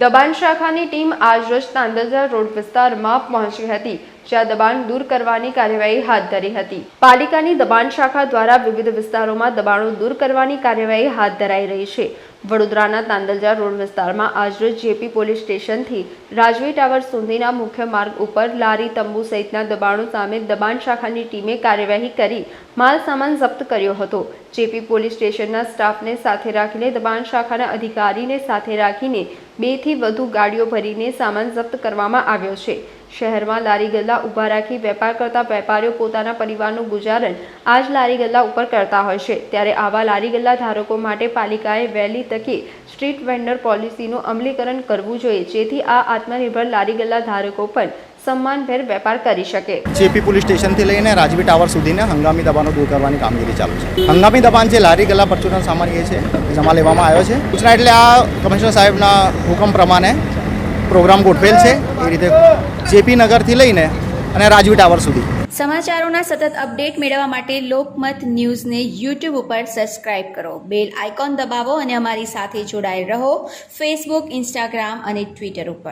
દબાણ શાખાની ટીમ આજ રોજ તાંદલજા રોડ વિસ્તારમાં પહોંચી હતી, જ્યાં દબાણ દૂર કરવાની કાર્યવાહી હાથ ધરી હતી. પાલિકાની દબાણ શાખા દ્વારા વિવિધ વિસ્તારોમાં દબાણો દૂર કરવાની કાર્યવાહી હાથ ધરાઈ રહી છે. વડોદરાના તાંદલજા રોડ વિસ્તારમાં આજરોજ જેપી પોલીસ સ્ટેશનથી રાજવી ટાવર સુધીના મુખ્ય માર્ગ ઉપર લારી, તંબુ સહિતના દબાણો સામે દબાણ શાખાની ટીમે કાર્યવાહી કરી માલ સામાન જપ્ત કર્યો હતો. જેપી પોલીસ સ્ટેશનના સ્ટાફને સાથે રાખીને દબાણ શાખાના અધિકારીને સાથે રાખીને બેથી વધુ ગાડીઓ ભરીને સામાન જપ્ત કરવામાં આવ્યો છે. શહેરમાં લારી ગલ્લા ઊભા રાખી વેપાર કરતા વેપારીઓ પોતાના પરિવારનું ગુજારણ આ જ લારી ગલ્લા ઉપર કરતા હોય છે. ત્યારે આવા લારી ગલ્લા ધારકો માટે પાલિકાએ વહેલી તકે સ્ટ્રીટ વેન્ડર પોલિસીનું અમલીકરણ કરવું જોઈએ, જેથી આ આત્મનિર્ભર લારી ગલ્લા ધારકો પણ સન્માનભેર વેપાર કરી શકે. જેપી પોલીસ સ્ટેશનથી લઈને રાજવી ટાવર સુધીને હંગામી દબાણો દૂર કરવાની કામગીરી ચાલુ છે. હંગામી દબાણ જે લારી ગલ્લા પરચુરણ સામાન એ છે જમા લેવામાં આવ્યો છે. સૂચના એટલે આ કમિશનર સાહેબના હુકમ પ્રમાણે પ્રોગ્રામ ગોઠવેલ છે એ રીતે જેપી નગરથી લઈને અને રાજવી ટાવર સુધી. સમાચારોના સતત અપડેટ મેળવવા માટે લોકમત ન્યૂઝને યુટ્યુબ ઉપર સબસ્ક્રાઇબ કરો. બેલ આઇકોન દબાવો અને અમારી સાથે જોડાયેલ રહો ફેસબુક, ઇન્સ્ટાગ્રામ અને ટ્વિટર ઉપર.